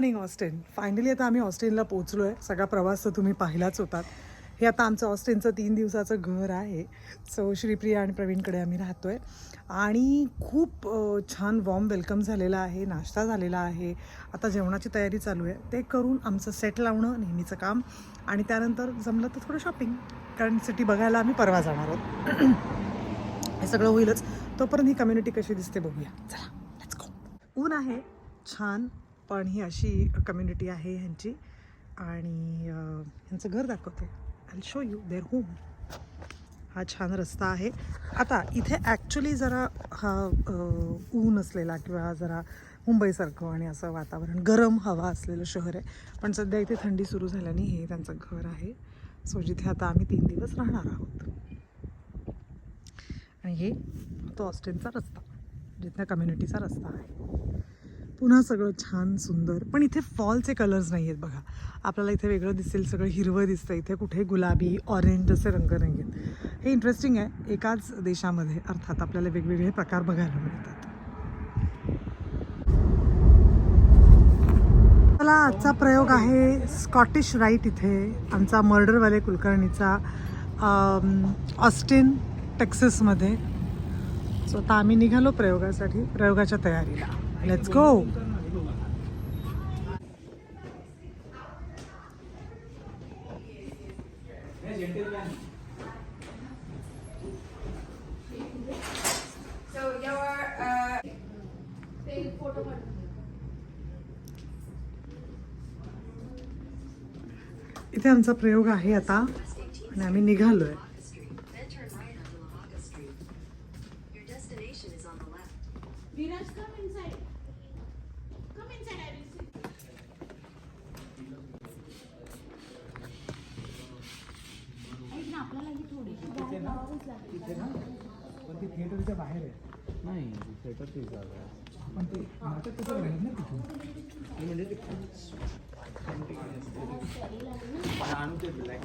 Morning Austin finally आता आम्ही ऑस्टिनला पोचलो आहे सगळा प्रवास तर तुम्ही पाहिलाच होतात. हे आता आमचं ऑस्टिनचं तीन दिवसाचं घर आहे. सो श्रीप्रिया आणि प्रवीणकडे आम्ही राहतो आहे आणि खूप छान वॉर्म वेलकम झालेला आहे नाश्ता झालेला आहे. आता जेवणाची तयारी चालू आहे. ते करून आमचं सेट लावणं नेहमीचं काम. आणि त्यानंतर जमलं तर थोडं शॉपिंग कारण सिटी बघायला आम्ही परवा जाणार आहोत. हे सगळं होईलच. तोपर्यंत ही कम्युनिटी कशी दिसते बघूया. चला लेट्स गो ऊन आहे. छान. पण ही अशी कम्युनिटी आहे ह्यांची. आणि ह्यांचं घर दाखवते. I show you their home हा छान रस्ता आहे. आता इथे ॲक्च्युली जरा हा ऊन असलेला किंवा जरा मुंबईसारखं आणि असं वातावरण गरम हवा असलेलं शहर आहे. पण सध्या इथे थंडी सुरू झाल्याने हे त्यांचं घर आहे. सो जिथे आता आम्ही तीन दिवस राहणार आहोत. आणि हे तो ऑस्टिनचा रस्ता जिथल्या कम्युनिटीचा रस्ता आहे. पुन्हा सगळं छान सुंदर. पण इथे फॉलचे कलर्स नाही आहेत बघा. आपल्याला इथे वेगळं दिसेल सगळं हिरवं दिसतं इथे कुठे गुलाबी ऑरेंज असे रंग नाही आहेत हे इंटरेस्टिंग आहे. एकाच देशामध्ये अर्थात आपल्याला वेगवेगळे प्रकार बघायला मिळतात. मला आजचा प्रयोग आहे स्कॉटिश राईट इथे. आमचा मर्डरवाले कुलकर्णीचा ऑस्टिन टेक्सासमध्ये सो आता आम्ही निघालो प्रयोगासाठी प्रयोगाच्या तयारीला. लेट्स गो इथे आमचा प्रयोग आहे आता. आणि आम्ही निघालो Viraj, come inside. Come inside, I will sit. ऐक ना, ही. पण ती थिएटरच्या बाहेर आहे. नाही थिएटरची जागा आहे. पण ते नाटक कसं घडेल ना तिथून? आणू ते ब्लॅक